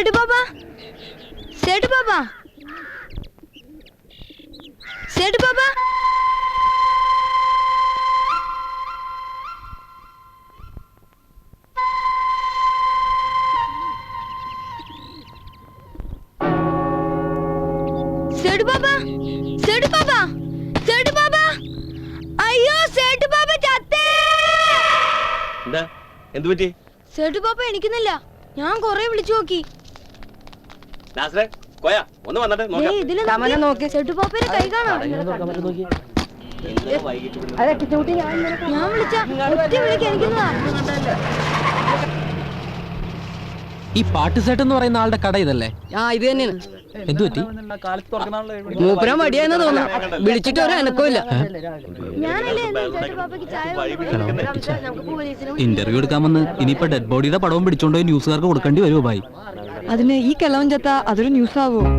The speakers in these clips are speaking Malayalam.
സേട്ടു ബാബ സേട്ടു ബാബ സേട്ടു ബാബ സേട്ടു ബാബ സേട്ടു ബാബ സേട്ടു ബാബ അയ്യോ സേട്ടു ബാബ ചത്തേ. എന്താ? എന്തു പറ്റി? സേട്ടു ബാബ എണിക്കുന്നില്ല ഞാൻ കൊറേ വിളിച്ചു നോക്കി. നാസറേ കോയ ഒന്ന് വന്നിട്ട് നോക്കാം. കൈ കാണാം. ഞാൻ വിളിച്ച ഒറ്റ വിളിക്ക് എനിക്കൊന്ന് പാട്ട് പാട്ടുസേട്ട് എന്ന് പറയുന്ന ആളുടെ കട ഇതല്ലേ? ആ ഇത് തന്നെയാണ്. എന്തു പറ്റി? മൂപ്പരം മടിയാന്ന് തോന്നുന്നു വിളിച്ചിട്ട് ഒരു അനക്കില്ല ഇന്റർവ്യൂ എടുക്കാമെന്ന് ഇനിയിപ്പോ ഡെഡ് ബോഡിയുടെ പടവും പിടിച്ചോണ്ട് ന്യൂസുകാർക്ക് കൊടുക്കേണ്ടി വരുമോ ഭായി? അതിന് ഈ കലവൻ ചത്ത അതൊരു ന്യൂസാവോ? ആവോ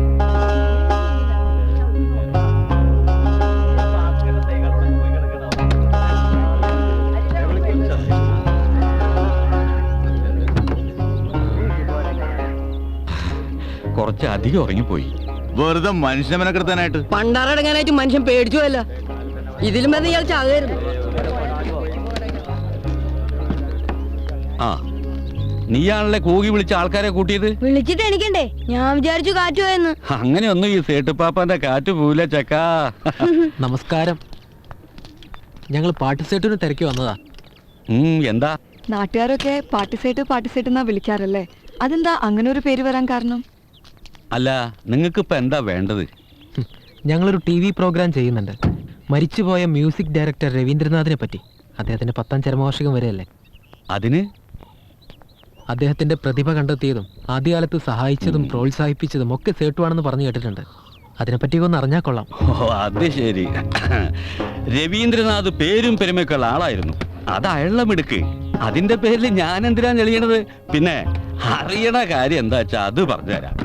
കുറച്ച് അധികം ഉറങ്ങിപ്പോയി. വെറുതെ മനുഷ്യനെ മെനക്കെടുത്താനായിട്ട്. പണ്ടാറടങ്ങാനായിട്ട് മനുഷ്യൻ പേടിച്ചു അല്ല ഇതിലും വന്ന് ഇയാൾ ചാകായിരുന്നു. ആ നീയാണല്ലേ കൂകി വിളിച്ച ആൾക്കാരെ കൂട്ടിയത്? വിളിച്ചിട്ട് എണിക്കണ്ടേ ഞാൻ വിചാരിച്ചു കാറ്റു പോയെന്ന്. അങ്ങനെയൊന്നും ഈ സേട്ടുപ്പാപ്പാന്റെ കാറ്റ് പോവില്ല ചക്കാ. നമസ്കാരം. ഞങ്ങൾ പാട്ടുസേട്ടിന് തിരക്കി വന്നതാ. എന്താ? നാട്ടുകാരൊക്കെ പാട്ടിസേട്ട് പാട്ടിസേട്ട് എന്നാ വിളിക്കാറല്ലേ? അതെന്താ അങ്ങനെ ഒരു പേര് വരാൻ കാരണം? അല്ല നിങ്ങൾക്ക് ഇപ്പൊ എന്താ വേണ്ടത്? ഞങ്ങളൊരു ടി വി പ്രോഗ്രാം ചെയ്യുന്നുണ്ട്. മരിച്ചുപോയ മ്യൂസിക് ഡയറക്ടർ രവീന്ദ്രനാഥിനെ പറ്റി. അദ്ദേഹത്തിന്റെ പത്താം ചരമവാർഷികം വരെയല്ലേ? അതിന്? അദ്ദേഹത്തിന്റെ പ്രതിഭ കണ്ടെത്തിയതും ആദ്യകാലത്ത് സഹായിച്ചതും പ്രോത്സാഹിപ്പിച്ചതും ഒക്കെ സേട്ടുവാണെന്ന് പറഞ്ഞു കേട്ടിട്ടുണ്ട്. അതിനെപ്പറ്റി ഒന്ന് അറിഞ്ഞാൽ കൊള്ളാം. ഓ അത് ശരി. രവീന്ദ്രനാഥ് പേരും പെരുമയൊക്കെയുള്ള ആളായിരുന്നു. അത് അയള്ള മിടുക്ക്. അതിന്റെ പേരിൽ ഞാൻ എന്തിനാ ഞെളിയണത്? പിന്നെ അറിയണ കാര്യം എന്താ വെച്ചാ അത് പറഞ്ഞുതരാം.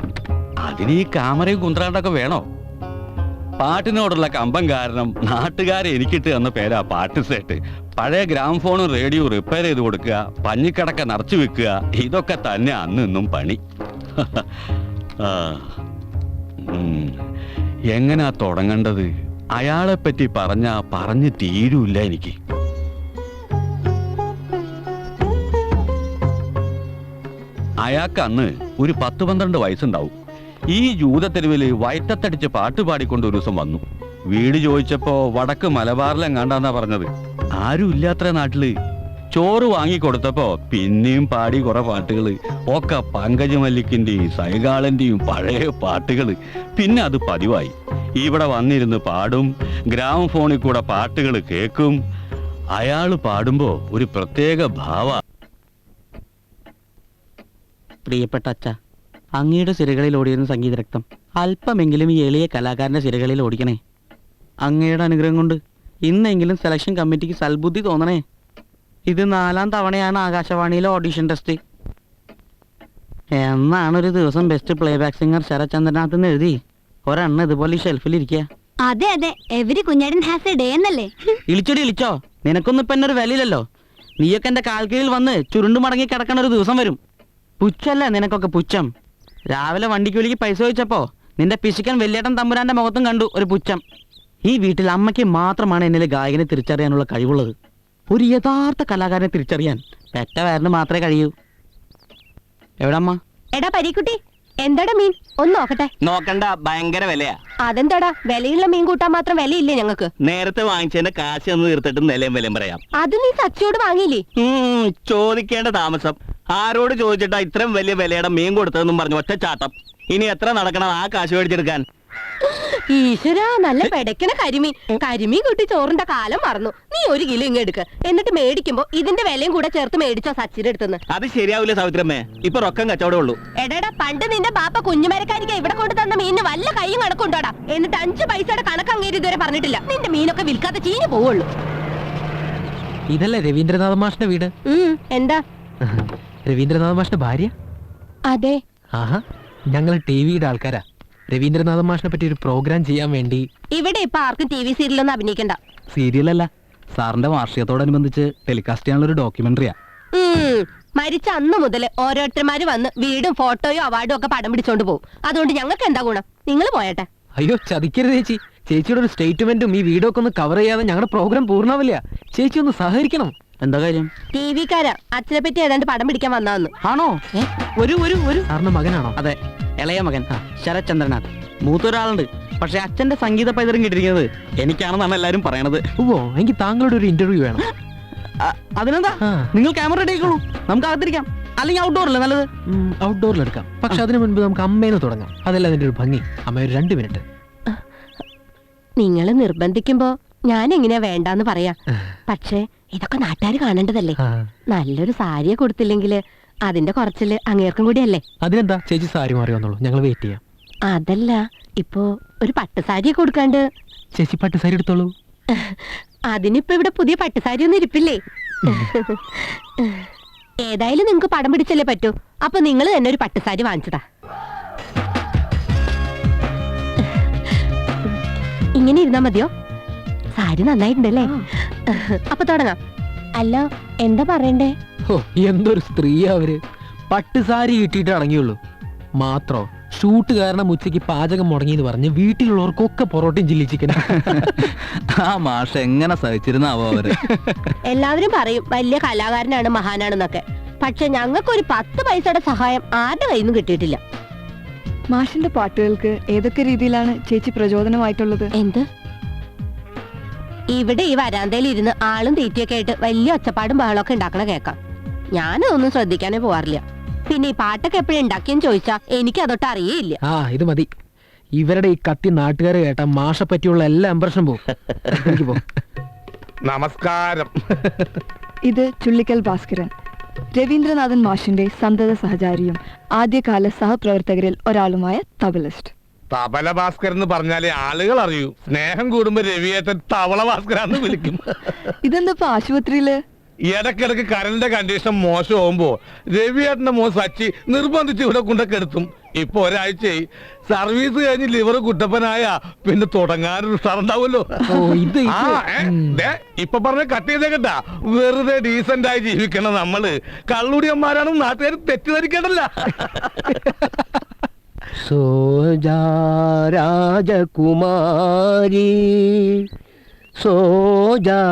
അതിന് ഈ കാമറയും കുന്ത്രാണ്ടൊക്കെ വേണോ? പാട്ടിനോടുള്ള കമ്പം കാരണം നാട്ടുകാരെ എനിക്കിട്ട് തന്ന പേരാ പാട്ട് സെറ്റ് പഴയ ഗ്രാംഫോണും റേഡിയോ റിപ്പയർ ചെയ്ത് കൊടുക്കുക പഞ്ഞിക്കടക്ക നിറച്ചു വെക്കുക ഇതൊക്കെ തന്നെ അന്ന് ഇന്നും പണി. എങ്ങനാ തുടങ്ങേണ്ടത്? അയാളെ പറ്റി പറഞ്ഞാ പറഞ്ഞു തീരൂല്ല എനിക്ക്. അയാൾക്ക് അന്ന് ഒരു പത്ത് പന്ത്രണ്ട് വയസ്സുണ്ടാവും. ഈ ജൂതത്തെരുവിൽ വയറ്റത്തടിച്ച് പാട്ട് പാടിക്കൊണ്ട് ഒരു ദിവസം വന്നു. വീട് ചോദിച്ചപ്പോ വടക്ക് മലബാറിലെങ്ങാണ്ടാന്നാ പറഞ്ഞത്? ആരും ഇല്ലാത്ര നാട്ടിൽ. ചോറ് വാങ്ങിക്കൊടുത്തപ്പോ പിന്നെയും പാടി കുറെ പാട്ടുകൾ. ഒക്കെ പങ്കജ മല്ലിക്കിന്റെയും സൈകാളന്റെയും പഴയ പാട്ടുകൾ. പിന്നെ അത് പതിവായി. ഇവിടെ വന്നിരുന്ന് പാടും ഗ്രാമ ഫോണിൽ കൂടെ പാട്ടുകൾ കേൾക്കും അയാൾ പാടുമ്പോ ഒരു പ്രത്യേക ഭാവ. പ്രിയപ്പെട്ട അച്ഛ അങ്ങയുടെ സിരകളിൽ ഓടിയിരുന്ന സംഗീതരക്തം അല്പമെങ്കിലും ഈ എളിയ കലാകാരന്റെ സിരകളിൽ ഓടിക്കണേ. അങ്ങയുടെ അനുഗ്രഹം കൊണ്ട് ഇന്നെങ്കിലും സെലക്ഷൻ കമ്മിറ്റിക്ക് സൽബുദ്ധി തോന്നണേ. ഇത് നാലാം തവണയാണ് ആകാശവാണിയിലെ ഓഡിഷൻ ടെസ്റ്റ് എന്നാണ് ഒരു ദിവസം ബെസ്റ്റ് പ്ലേബാക്ക് സിംഗർ ശരചന്ദ്രനാഥ് എന്ന് എഴുതി. ഒരെണ്ണം ഇതുപോലെ ഈ ഷെൽഫിൽ ഇരിക്കുക അതെ അതെ. എവരി കുഞ്ഞാടൻ ഹാസ് എ ഡേ എന്നല്ലേ? ഇളിച്ചോടി ഇളിച്ചോ. നിനക്കൊന്നും ഇപ്പൊ എന്നൊരു വിലയില്ലല്ലോ. നീയൊക്കെ എന്റെ കാൽക്കീഴിൽ വന്ന് ചുരുണ്ടു മടങ്ങി കിടക്കണ ഒരു ദിവസം വരും. പുച്ഛല്ല നിനക്കൊക്കെ പുച്ഛം. രാവിലെ വണ്ടിക്ക് വിളിക്ക് പൈസ ചോദിച്ചപ്പോ നിന്റെ പിശുക്കൻ വെല്ലേട്ടൻ തമ്പുരാന്റെ മുഖത്തും കണ്ടു ഒരു പുച്ഛം. ഈ വീട്ടിൽ അമ്മയ്ക്ക് മാത്രമാണ് എന്നിലെ ഗായകനെ തിരിച്ചറിയാനുള്ള കഴിവുള്ളത്. ഒരു യഥാർത്ഥ കലാകാരനെ തിരിച്ചറിയാൻ പെറ്റ വയറിന് മാത്രമേ കഴിയൂ. എവിടമ്മ? അമ്മ എടാ പരീക്കുട്ടി എന്താടാ മീൻ? ഒന്ന് നോക്കട്ടെ. നോക്കണ്ട ഭയങ്കര വിലയാ. അതെന്താടാ? വിലയുള്ള മീൻ കൂട്ടാൻ മാത്രം വിലയില്ലേ ഞങ്ങക്ക് നേരത്തെ വാങ്ങിച്ചതിന്റെ കാശ് ഒന്ന് തീർത്തിട്ട് നിലയും വിലയും പറയാം. അത് നീ സച്ചിയോട് വാങ്ങിയില്ലേ? ചോദിക്കേണ്ട താമസം. ആരോട് ചോദിച്ചിട്ടാ ഇത്രയും വലിയ വിലയുടെ മീൻ കൊടുത്തതെന്നും പറഞ്ഞു ഒറ്റ ചാട്ടം ഇനി എത്ര നടക്കണം ആ കാശ് മേടിച്ചെടുക്കാൻ? ഈശ്വര നല്ല പെടക്കണ കരിമീൻ. കരിമീൻ കൂട്ടി ചോറിന്റെ കാലം മറന്നു. നീ ഒരു കിലോ ഇങ്ങ് എടുക്ക. എന്നിട്ട് മേടിക്കുമ്പോ ഇതിന്റെ വിലയും കൂടെ ചേർത്ത് മേടിച്ചോ സച്ചിന്റെ അടുത്തുനിന്ന്. അത് ശരിയാവില്ല സൗദ്രമ്മേ ഇപ്പൊ റൊക്കം കച്ചവടം ഉള്ളൂ. എടാ പണ്ട് നിന്റെ പാപ്പ കുഞ്ഞുമരക്കാരിക്ക് ഇവിടെ കൊണ്ട് തന്ന മീനിന് വല്ല കൈയും കണക്കുണ്ടോടാ? എന്നിട്ട് അഞ്ചു പൈസയുടെ കണക്ക് അങ്ങേര് ഇതുവരെ പറഞ്ഞിട്ടില്ല. നിന്റെ മീനൊക്കെ വിൽക്കാതെ ചീഞ്ഞു പോവുള്ളൂ. ഇതല്ലേ രവീന്ദ്രനാഥ മാഷിന്റെ വീട്? എന്താ? രവീന്ദ്രനാഥ മാഷിന്റെ ഭാര്യ? അതെ. ആഹാ ഞങ്ങൾ ടി വിയുടെ ആൾക്കാരാ. രവീന്ദ്രനാഥ മാഷിനെ പറ്റി ഒരു പ്രോഗ്രാം ചെയ്യാൻ വേണ്ടി. ഇവിടെ ഇപ്പൊ ആർക്കും ടി വി സീരിയലൊന്നും അഭിനയിക്കണ്ട. സീരിയലല്ല സാറിന്റെ വാർഷികത്തോടനുബന്ധിച്ച് ടെലികാസ്റ്റ് ചെയ്യാനുള്ള ഒരു ഡോക്യുമെന്ററിയാ ഉം, മരിച്ച അന്ന് മുതൽ ഓരോരുത്തർമാര് വന്ന് വീടും ഫോട്ടോയും അവാർഡും ഒക്കെ പടം പിടിച്ചോണ്ട് പോകും അതുകൊണ്ട് ഞങ്ങൾക്ക് എന്താ ഗുണം? നിങ്ങൾ പോയട്ടെ. അയ്യോ ചതിക്കരുത് ചേച്ചി. ചേച്ചിയുടെ ഒരു സ്റ്റേറ്റ്മെന്റും ഈ വീഡിയോ ഒക്കെ ഒന്ന് കവർ ചെയ്യാതെ ഞങ്ങളുടെ പ്രോഗ്രാം പൂർണാവില്ല. ചേച്ചി ഒന്ന് സഹകരിക്കണം. എന്താ കാര്യം? ടി വിക്കാരാ അച്ഛനെ പറ്റി ഏതാണ്ട് പടം പിടിക്കാൻ വന്നാന്ന് ആണോ? ഒരു ഒരു ഒരു സാറിന്റെ മകനാണോ? അതെ. ഇളയ മകൻ. ശരത്ചന്ദ്രനാഥ് മൂത്തൊരാളുണ്ട്. പക്ഷെ അച്ഛന്റെ സംഗീത പൈതൃകം കിട്ടിയിരിക്കുന്നത് എനിക്കാണെന്നാണ് എല്ലാരും പറയണത്. ഓ എനിക്ക് താങ്കളുടെ ഒരു ഇന്റർവ്യൂ വേണം. അതിനെന്താ? നിങ്ങൾ ക്യാമറ റെഡി ആക്കോളൂ നമുക്ക് അകത്തിരിക്കാം. അല്ലെങ്കിൽ ഔട്ട്ഡോറല്ലേ നല്ലത്? ഔട്ട്ഡോറിൽ എടുക്കാം. പക്ഷെ അതിനു മുൻപ് നമുക്ക് അമ്മേനെ തുടങ്ങാം. അതല്ല അതിന്റെ ഒരു ഭംഗി. അമ്മ ഒരു രണ്ട് മിനിറ്റ്. നിങ്ങൾ നിർബന്ധിക്കുമ്പോ ഞാൻ എങ്ങനെയാ വേണ്ടാന്ന് പറയാ. പക്ഷേ ഇതൊക്കെ നാട്ടുകാർ കാണേണ്ടതല്ലേ? നല്ലൊരു സാരിയെ കൊടുത്തില്ലെങ്കിൽ അതിന്റെ കുറച്ചിൽ അങ്ങേർക്കും കൂടിയല്ലേ? അതിനെന്താ? ചേച്ചി സാരി മാറി വന്നോളൂ. ഞങ്ങൾ വെയിറ്റ് ചെയ്യാം. അതല്ല ഇപ്പോ ഒരു പട്ടുസാരി കൊടുക്കാണ്ട്. ചേച്ചി പട്ടുസാരി എടുത്തോളൂ. അതിനിപ്പോ ഇവിടെ പുതിയ പട്ടുസാരി ഒന്നും ഇരിപ്പില്ലേ? ഏതായാലും നിങ്ങക്ക് പടം പിടിച്ചല്ലേ പറ്റൂ. അപ്പൊ നിങ്ങൾ തന്നെ ഒരു പട്ടുസാരി വാങ്ങിച്ചതാ. ഇങ്ങനെ ഇരുന്നാ മതിയോ? സാരി നന്നായിട്ടുണ്ടല്ലേ? അപ്പൊ തുടങ്ങാം. അല്ല എന്താ പറയണ്ടേ? ഓ എന്തൊരു സ്ത്രീയാ അവർ. പട്ടുസാരി കിട്ടിയിട്ട് അടങ്ങിയുള്ളൂ. മാത്രോ ഷൂട്ട് കാരണം ഉച്ചയ്ക്ക് പാചകം മുടങ്ങിയെന്ന് പറഞ്ഞ് വീട്ടിലുള്ളവർക്കൊക്കെ പൊറോട്ടയും ചില്ലി ചിക്കൻ ആ മാഷ എങ്ങനെ സഹിച്ചിരുന്നാവോ അവർ? എല്ലാവരും പറയും വലിയ കലാകാരനാണ് മഹാനാണെന്നൊക്കെ. പക്ഷെ ഞങ്ങൾക്ക് ഒരു പത്ത് പൈസയുടെ സഹായം ആരുടെ കയ്യിൽ നിന്നും കിട്ടിയിട്ടില്ല. മാഷിന്റെ പാട്ടുകൾക്ക് ഏതൊക്കെ രീതിയിലാണ് ചേച്ചി പ്രചോദനമായിട്ടുള്ളത്? എന്ത്? ഇവിടെ ഈ വരാന്തയിൽ ഇരുന്ന് ആളും തീറ്റയൊക്കെ ആയിട്ട് വലിയ ഒച്ചപ്പാടും ബഹളമൊക്കെ ഉണ്ടാക്കണ കേക്കാം. ഞാനതൊന്നും ശ്രദ്ധിക്കാനേ പോവാറില്ല. പിന്നെ ഈ പാട്ടൊക്കെ എപ്പോഴും ഉണ്ടാക്കിയെന്ന് ചോദിച്ചാ എനിക്ക് അതൊട്ട് അറിയേയില്ല. ആ ഇത് മതി. ഇവരുടെ ഈ കത്തി നാട്ടുകാർ കേട്ട മാഷെ പറ്റിയുള്ള എല്ലാ ഇമ്പ്രഷനും പോകും എനിക്ക് പോ നമസ്കാരം. ഇത് ചുള്ളിക്കൽ ഭാസ്കരൻ. രവീന്ദ്രനാഥൻ മാഷിന്റെ സന്തത സഹചാരിയും ആദ്യകാല സഹപ്രവർത്തകരിൽ ഒരാളുമായ തബലിസ്റ്റ്. തബല ഭാസ്കർ എന്ന് പറഞ്ഞാലേ ആളുകൾ അറിയൂ. സ്നേഹം കൂടുമ്പോ രവിയേറ്റൻ തവള ഭാസ്കരാന്ന് വിളിക്കും. ഇതെന്താ ആശുപത്രിയിൽ? ഇടക്കിടക്ക് കരന്റെ കണ്ടീഷൻ മോശമാകുമ്പോ രവിയേട്ടന്റെ മോൻ സച്ചി നിർബന്ധിച്ച് ഇവിടെ കൊണ്ടൊക്കെ ഇപ്പൊ ഒരാഴ്ചയായി. സർവീസ് കഴിഞ്ഞ് ലിവർ കുട്ടപ്പനായ പിന്നെ തുടങ്ങാനൊരു സ്ഥലമുണ്ടാവുമല്ലോ ഓ ഇത് ആ, ഏ, ദേ, ഇപ്പൊ പറഞ്ഞ കട്ട് ചെയ്തേ കേട്ടാ. വെറുതെ ഡീസന്റ് ആയി ജീവിക്കണം നമ്മൾ. കള്ളുടിയന്മാരാണെന്ന് നാട്ടുകാർ തെറ്റിദ്ധരിക്കേണ്ടല്ല. സോജാ രാജകുമാരി സോജാ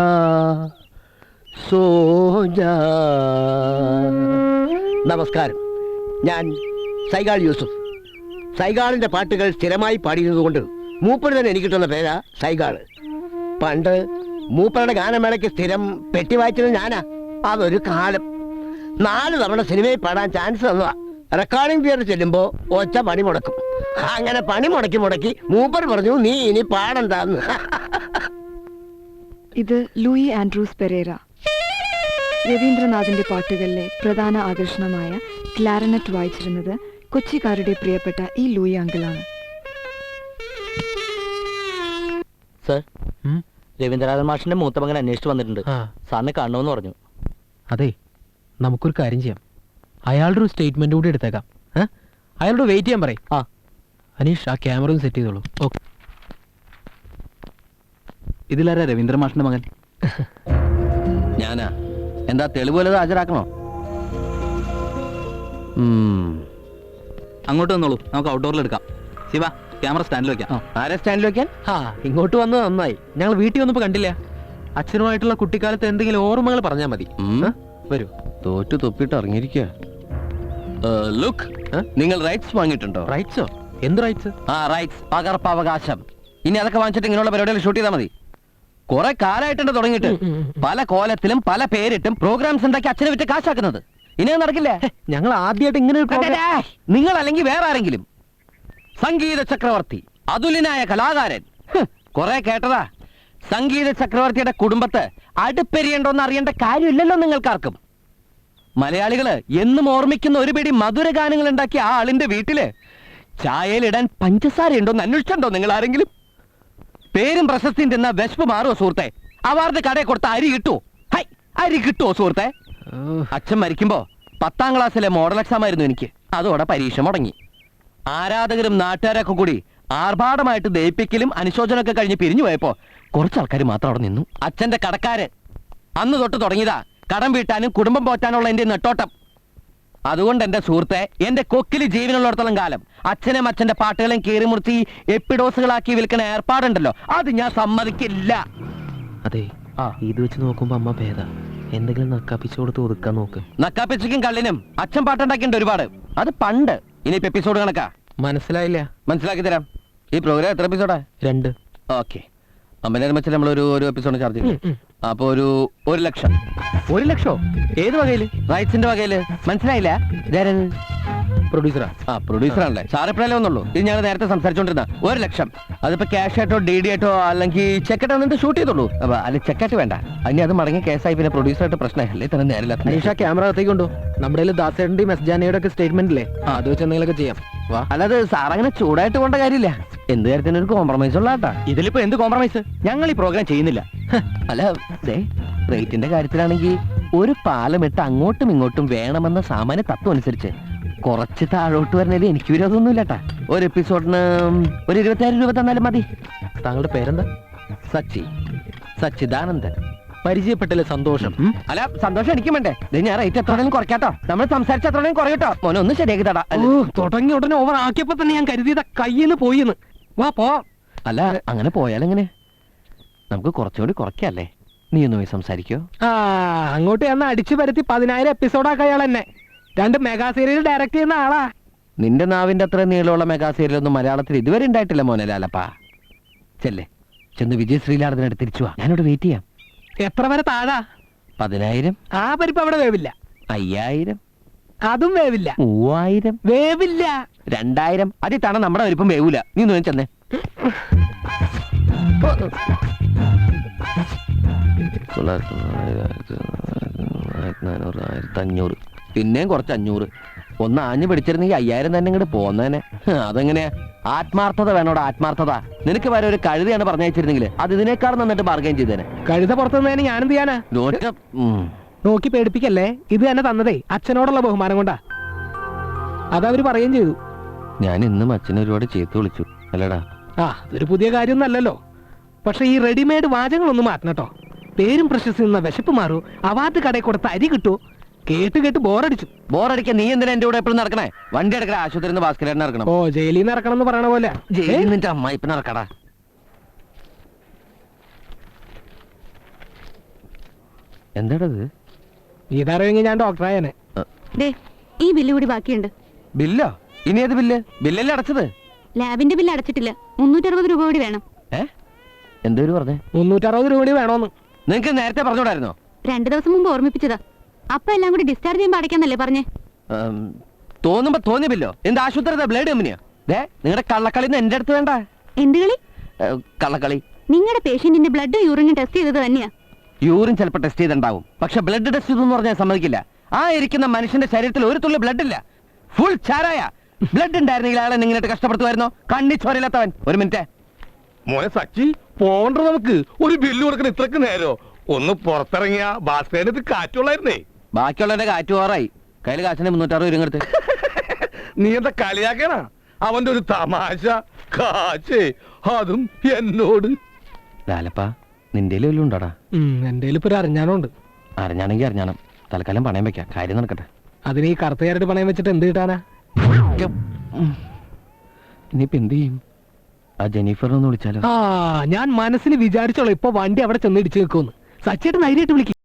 സോജാ. നമസ്കാരം. ഞാൻ സൈഗാൾ യൂസുഫ്. സൈഗാളിന്റെ പാട്ടുകൾ സ്ഥിരമായി പാടിയിരുന്നതുകൊണ്ട് മൂപ്പര് തന്നെ എനിക്ക് കിട്ടുന്ന പേരാ സൈഗാൾ. പണ്ട് മൂപ്പരുടെ ഗാനമേളയ്ക്ക് സ്ഥിരം പെട്ടി വായിച്ചത് ഞാനാ. അതൊരു കാലം. നാല് തവണ സിനിമയിൽ പാടാൻ ചാൻസ് തന്നതാ. റെക്കോർഡിംഗ് തിയേറ്റർ ചെല്ലുമ്പോ ഒച്ച പണി മുടക്കും. അങ്ങനെ പണി മുടക്കി മുടക്കി മൂപ്പർ പറഞ്ഞു നീ ഇനി പാടണ്ടെന്ന്. ഇത് ലൂയി ആൻഡ്രൂസ് പെരേര. രവീന്ദ്രനാഥിന്റെ പാട്ടുകളിലെ പ്രധാന ആകർഷണമായ ക്ലാരനറ്റ് വായിച്ചിരുന്നത് കൊച്ചിക്കാരുടെ പ്രിയപ്പെട്ട ഈ ലൂയി അങ്കിളാണ്. സർ? രവീന്ദ്രനാഥൻ മാഷിന്റെ മൂത്ത മകൻ അന്വേഷിച്ചു വന്നിട്ടുണ്ട്. സാറിനെ കാണണമെന്ന് പറഞ്ഞു. അതെ നമുക്കൊരു കാര്യം ചെയ്യാം. അയാളുടെ ഒരു സ്റ്റേറ്റ്മെന്റ് കൂടി എടുത്തേക്കാം? അയാളോട് വെയിറ്റ് ചെയ്യാൻ പറയും. ആ. അനീഷ് ആ ക്യാമറ ഒന്ന് സെറ്റ് ചെയ്തോളൂ. ഓക്കെ ഇതിലാരാ രവീന്ദ്ര മാഷിന്റെ മകൻ? ഞാനാ. എന്താ തെളിവ് വല്ലത് ഹാജരാക്കണോ. അങ്ങോട്ട് വന്നോളൂ. നമുക്ക് ഔട്ട്ഡോറിൽ എടുക്കാം. ശിവ ക്യാമറ സ്റ്റാൻഡിൽ വെക്കാം. ആരെ സ്റ്റാൻഡിൽ വെക്കാൻ? ആ ഇങ്ങോട്ട് വന്നത് നന്നായി. ഞങ്ങൾ വീട്ടിൽ വന്നപ്പോ കണ്ടില്ല. അച്ഛനുമായിട്ടുള്ള കുട്ടിക്കാലത്ത് എന്തെങ്കിലും ഓർമ്മകൾ പറഞ്ഞാൽ മതി? വരൂ. തോറ്റു തൊപ്പിട്ട് ഇറങ്ങിയിരിക്കുക ലുക്ക് നിങ്ങൾ റൈറ്റ്സ് വാങ്ങിയിട്ടുണ്ടോ? റൈറ്റ്സോ എന്ത് റൈറ്റ്സ് ആ റൈറ്റ്സ് പകർപ്പവകാശം. ഇനി അതൊക്കെ വാങ്ങിച്ചിട്ട് ഇങ്ങനെയുള്ള പരിപാടികൾ ഷൂട്ട് ചെയ്താൽ മതി. കുറെ കാലമായിട്ടുണ്ട് തുടങ്ങിയിട്ട്. പല കോലത്തിലും പല പേരിട്ടും പ്രോഗ്രാംസ് ഉണ്ടാക്കി അച്ഛനെ വിറ്റ് കാശാക്കുന്നത്. ഇനി നടക്കില്ല? ഞങ്ങൾ ആദ്യമായിട്ട് ഇങ്ങനെ നിങ്ങൾ അല്ലെങ്കിൽ വേറെ ആരെങ്കിലും. സംഗീത ചക്രവർത്തി അതുലിനായ കലാകാരൻ. കുറെ കേട്ടതാ. സംഗീത ചക്രവർത്തിയുടെ കുടുംബത്ത് അടുപ്പെരിയണ്ടോന്ന് അറിയേണ്ട കാര്യമില്ലല്ലോ നിങ്ങൾക്കാർക്കും. മലയാളികൾ എന്നും ഓർമ്മിക്കുന്ന ഒരു പിടി മധുര ഗാനങ്ങൾ ഉണ്ടാക്കിയ ആ ആളിന്റെ വീട്ടിൽ ചായയിലിടാൻ പഞ്ചസാര ഉണ്ടോന്ന് അന്വേഷിച്ചുണ്ടോ നിങ്ങൾ ആരെങ്കിലും? പേരും പ്രശസ്തിയും തിന്ന വിശപ്പ് മാറുമോ സുഹൃത്തെ? അവാർഡ് കടയിൽ കൊടുത്ത അരി കിട്ടുമോ ഹൈ അരി കിട്ടുമോ സുഹൃത്തെ? അച്ഛൻ മരിക്കുമ്പോ പത്താം ക്ലാസ്സിലെ മോഡൽ എക്സാം ആയിരുന്നു എനിക്ക്. അതോടെ പരീക്ഷ മുടങ്ങി. ആരാധകരും നാട്ടുകാരൊക്കെ കൂടി ആർഭാടമായിട്ട് ദയിപ്പിക്കലും അനുശോചനമൊക്കെ കഴിഞ്ഞ് പിരിഞ്ഞു പോയപ്പോ കുറച്ച് ആൾക്കാർ മാത്രം അവിടെ നിന്നു. അച്ഛന്റെ കടക്കാര് അന്ന് തൊട്ട് തുടങ്ങിയതാ. കടം വീട്ടാനും കുടുംബം പോറ്റാനുള്ള എന്റെ നെട്ടോട്ടം. അതുകൊണ്ട് എന്റെ സുഹൃത്തെ എന്റെ കൊക്കിൽ ജീവനുള്ളിടത്തോളം കാലം അച്ഛനും അച്ഛന്റെ പാട്ടുകളും കീറിമുറിച്ച് എപ്പിഡോസുകളാക്കി വിൽക്കുന്ന ഏർപ്പാടുണ്ടല്ലോ അത് ഞാൻ സമ്മതിക്കില്ല. അതെ. ഇത് വെച്ച് നോക്കുമ്പോ അമ്മ ഭേദ. എന്തെങ്കിലും നക്കാപ്പിച്ചു കൊടുത്ത് ഒതുക്കാൻ നോക്ക്. നക്കാപ്പിച്ചയ്ക്കും കള്ളിനും അച്ഛൻ പാട്ടുണ്ടാക്കിയിട്ടുണ്ട് ഒരുപാട്. അത് പണ്ട്. ഇനി എപ്പിസോഡ് കണക്കാ. മനസ്സിലായില്ല. മനസ്സിലാക്കി തരാം. ഈ പ്രോഗ്രാം എത്ര എപ്പിസോഡാ രണ്ട്. ഓക്കെ. അമ്പതിനായിരം വെച്ചാൽ നമ്മൾ ഒരു ഒരു എപ്പിസോഡ് ചാർജ്. അപ്പൊ ഒരു ഒരു ലക്ഷം. ഒരു ലക്ഷോ? ഏത് വകയിൽ? റൈറ്റ്സിന്റെ വകയിൽ. മനസ്സിലായില്ല? ഇതാരത്? പ്രൊഡ്യൂസറാ ആ. പ്രൊഡ്യൂസർ ആണല്ലേ. സാർ എപ്പോഴല്ലേ വന്നുള്ളൂ? ഇത് ഞങ്ങൾ നേരത്തെ സംസാരിച്ചോണ്ടിരുന്ന ഒരു ലക്ഷം. അതിപ്പോ ക്യാഷ് ആയിട്ടോ ഡി ഡി ആയിട്ടോ അല്ലെങ്കിൽ ചെക്കായിട്ട് വന്നിട്ട് ഷൂട്ട് ചെയ്തോളൂ. അപ്പൊ അല്ല ചെക്കായിട്ട് വേണ്ട. അതിന് അത് മടങ്ങി കേസായി പിന്നെ പ്രൊഡ്യൂസറായിട്ട് പ്രശ്നമല്ലേ തന്നെ നേരില്ല അനീഷ ക്യാമറ അകത്തേക്ക് കൊണ്ടു. നമ്മുടെ ദാസേട്ടന്റെയും എസ് ഒക്കെ സ്റ്റേറ്റ്മെന്റ് അല്ലേ അത് വെച്ച് എന്തെങ്കിലുമൊക്കെ ചെയ്യാം. വാ. അല്ലാതെ സാർ അങ്ങനെ ചൂടായിട്ട് കൊണ്ട കാര്യമില്ല. എന്ത് കാര്യത്തിന് ഒരു കോംപ്രമൈസ് ഉള്ള കേട്ടാ ഇതിലിപ്പോ എന്ത് കോംപ്രമൈസ് ഞങ്ങൾ ഈ പ്രോഗ്രാം ചെയ്യുന്നില്ല. അല്ല ദേ റേറ്റിന്റെ കാര്യത്തിലാണെങ്കിൽ ഒരു പാലം ഇട്ട് അങ്ങോട്ടും ഇങ്ങോട്ടും വേണമെന്ന സാമാന്യ തത്വം അനുസരിച്ച് കുറച്ച് താഴോട്ട് വരുന്നതിൽ എനിക്ക് വിരോധമൊന്നുമില്ല കേട്ടാ ഒരു എപ്പിസോഡിന് ഒരു ഇരുപത്തിയായിരം രൂപ തന്നാലും മതി. താങ്കളുടെ പേരെന്താ? സച്ചി. സച്ചിദാനന്ദൻ. പരിചയപ്പെട്ടതിൽ സന്തോഷം. അല്ല സന്തോഷം എനിക്ക് വേണ്ടേ. ദേ ഞാൻ റേറ്റ് എത്രയും കുറയ്ക്കാട്ടോ. നമ്മൾ സംസാരിച്ച എത്രയും കുറയട്ടോ. മോനെ ഒന്ന് ശരിയാക്കി തടാ. തുടങ്ങി ഉടനെ ഓവർ ആക്കിയപ്പോ തന്നെ ഞാൻ കരുതിയത് കയ്യിൽ നിന്ന് പോയിന്ന്. വാ പോ. അല്ല അങ്ങനെ പോയാലെങ്ങനെ നമുക്ക് കുറച്ചുകൂടി കുറയ്ക്കല്ലേ? നീ ഒന്ന് പോയി സംസാരിക്കോ. ആ അങ്ങോട്ട് ചെന്ന് അടിച്ചു പരത്തി പതിനായിരം എപ്പിസോഡാക്ക അയാൾ എന്നെ. രണ്ട് മെഗാ സീരിയൽ ഡയറക്റ്റ് ചെയ്യുന്ന ആളാ. നിന്റെ നാവിന്റെ അത്ര നീളമുള്ള മെഗാ സീരിയലൊന്നും മലയാളത്തിൽ ഇതുവരെ ഉണ്ടായിട്ടില്ല മോനെ ലാലപ്പാ. ചെല്ലേ. ചെന്ന് വിജയ് ശ്രീലാടത്തിനടുത്ത് തിരിച്ചു വാ. ഞാനിവിടെ വെയിറ്റ് ചെയ്യാം. എത്ര വരെ താഴാ? പതിനായിരം. ആ പരിപ്പ് അവിടെ വേവില്ല. അയ്യായിരം. അതും വേവില്ല. മൂവായിരം. വേവില്ല. രണ്ടായിരം. അതിൽ തണ നമ്മുടെ വലിപ്പം വേവൂല. നീ ഒന്ന് ചെന്നേ. അഞ്ഞൂറ്. പിന്നെയും കുറച്ച് അഞ്ഞൂറ്. ഒന്ന് ആഞ്ഞു പിടിച്ചിരുന്നെങ്കിൽ അയ്യായിരം തന്നെ ഇങ്ങോട്ട് പോന്നേനെ. അതെങ്ങനെയാ? ആത്മാർത്ഥത വേണോടാ ആത്മാർത്ഥത. നിനക്ക് വരെ ഒരു കഴുതയാണ് പറഞ്ഞയച്ചിരുന്നെങ്കിൽ അത് ഇതിനേക്കാൾ നന്നിട്ട് ബാർഗൈൻ ചെയ്തേനെ. കഴുത പുറത്തുനിന്നതിന് ഞാനെന്ത് ചെയ്യാനാ? നോക്കി പേടിപ്പിക്കല്ലേ? ഇത് തന്നെ തന്നതേ അച്ഛനോടുള്ള ബഹുമാനം കൊണ്ടാ. അതവര് പറയുകയും ചെയ്തു. ഞാൻ ഇന്നും അച്ഛനെ ഒരുപാട് ചേർത്ത് വിളിച്ചു. അല്ലടാ. ആ അതൊരു പുതിയ കാര്യമൊന്നല്ലല്ലോ പക്ഷെ ഈ റെഡിമെയ്ഡ് വാചകങ്ങളൊന്നും മാറ്റണം കേട്ടോ. പേരും പ്രശസ്തി നിന്ന വിശപ്പ് മാറൂ. അവാർഡ് കടയിൽ കൊടുത്ത അരി കിട്ടൂ. കേട്ട് കേട്ട് ബോറടിച്ചു. ബോറടിക്കാൻ നീ എന്തിനാ എന്റെ കൂടെ എപ്പോഴും നടക്കണേ? വണ്ടി എടുക്കണ ആശുപത്രി ഭാസ്കരൻ ഇറക്കണം ഓ ജയിലിൽ നിന്ന് ഇറക്കണം എന്ന് പറയണ പോലെ. ജയിലിൽ നിന്റെ അമ്മ ഇപ്പൊ നടക്കടാ എന്താടത് ഇതറിയെങ്കിൽ ഞാൻ ഡോക്ടറായനെ ദേ ഈ ബില്ല് കൂടി ബാക്കിയുണ്ട്. ബില്ലോ? ഇനി അത് ബില്ല്? ബില്ലല്ലേ അടച്ചത്? ലാബിന്റെ ബില്ല് അടച്ചിട്ടില്ല. മുന്നൂറ്ററുപത് രൂപ കൂടി വേണം. ഏ? എന്തോരു പറഞ്ഞേ? മുന്നൂറ്ററുപത് രൂപ കൂടി വേണോന്ന് നിങ്ങക്ക് നേരത്തെ പറഞ്ഞോടായിരുന്നോ രണ്ടു ദിവസം മുമ്പ് ഓർമ്മിപ്പിച്ചതാ. അപ്പൊ എല്ലാം കൂടി ഡിസ്ചാർജ് ചെയ്യുമ്പോ അടയ്ക്കാന്നല്ലേ പറഞ്ഞേ? തോന്നുമ്പോ തോന്നിയ ബില്ലോ. എന്ത് ആശുപത്രി ബ്ലേഡ് കമ്പനിയാ? ദേ നിങ്ങളുടെ കള്ളക്കളി എന്റെ അടുത്ത് വേണ്ട. എന്ത് കളി? കള്ളക്കളി. നിങ്ങളുടെ പേഷ്യന്റിന്റെ ബ്ലഡ് യൂറിനും ടെസ്റ്റ് ചെയ്തത് തന്നെയാ. യൂറിൻ ചിലപ്പോൾ ടെസ്റ്റ് ചെയ്തിട്ടുണ്ടാവും. പക്ഷെ ബ്ലഡ് ടെസ്റ്റ് എന്ന് പറഞ്ഞാൽ സമ്മതിക്കില്ല. ആ ഇരിക്കുന്ന മനുഷ്യന്റെ ശരീരത്തിൽ ഒരു തുള്ളി ബ്ലഡ് ഇല്ല. ഫുൾ ചാരായ. ബ്ലഡ് ഉണ്ടായിരുന്നെങ്കിൽ അയാളെ നിങ്ങളിട്ട് കഷ്ടപ്പെടുത്തുമായിരുന്നോ? കണ്ണി ചോരയില്ലാത്തവൻ. ഒരു മിനിറ്റ്. മോനെ സച്ചി പോണ്ട നമുക്ക്? ഒരു ബില്ല് കൊടുക്കണ ഇത്രക്ക് നേരോ? ഒന്ന് പുറത്തിറങ്ങിയ ബാസ്കേനത്ത് കാറ്റുള്ളായിരുന്നേ. ബാക്കിയുള്ളവന്റെ കാറ്റ് ഓറായി കയ്യിൽ കാശിന് മുന്നൂറ്ററുപത് രൂപ എടുത്ത് നീ എന്താ കളിയാക്കണ? അവന്റെ ഒരു തമാശ. കാച്ചേ അതും എന്നോട്. ലാലപ്പ നിന്റെ വല്ലതും ഉണ്ടോടാ? എന്റെ ഇപ്പൊ ഒരു അറിഞ്ഞാനുണ്ട് അറിഞ്ഞാണെങ്കിൽ അറിഞ്ഞാണം. തൽക്കാലം പണയം വെക്കാം. കാര്യം നടക്കട്ടെ. അതിന് ഈ കറുത്തയാരുടെ പണയം വെച്ചിട്ട് എന്ത് കിട്ടാനാ? ഇനിയിപ്പോ എന്ത് ചെയ്യും? ആ ജെനിഫർ ഒന്ന് വിളിച്ചാലോ? ആ ഞാൻ മനസ്സിൽ വിചാരിച്ചോളൂ ഇപ്പൊ വണ്ടി അവിടെ ചെന്ന് ഇടിച്ചു നിൽക്കുമെന്ന് സച്ചേട്ടൻ ധൈര്യമായിട്ട് വിളിക്കും.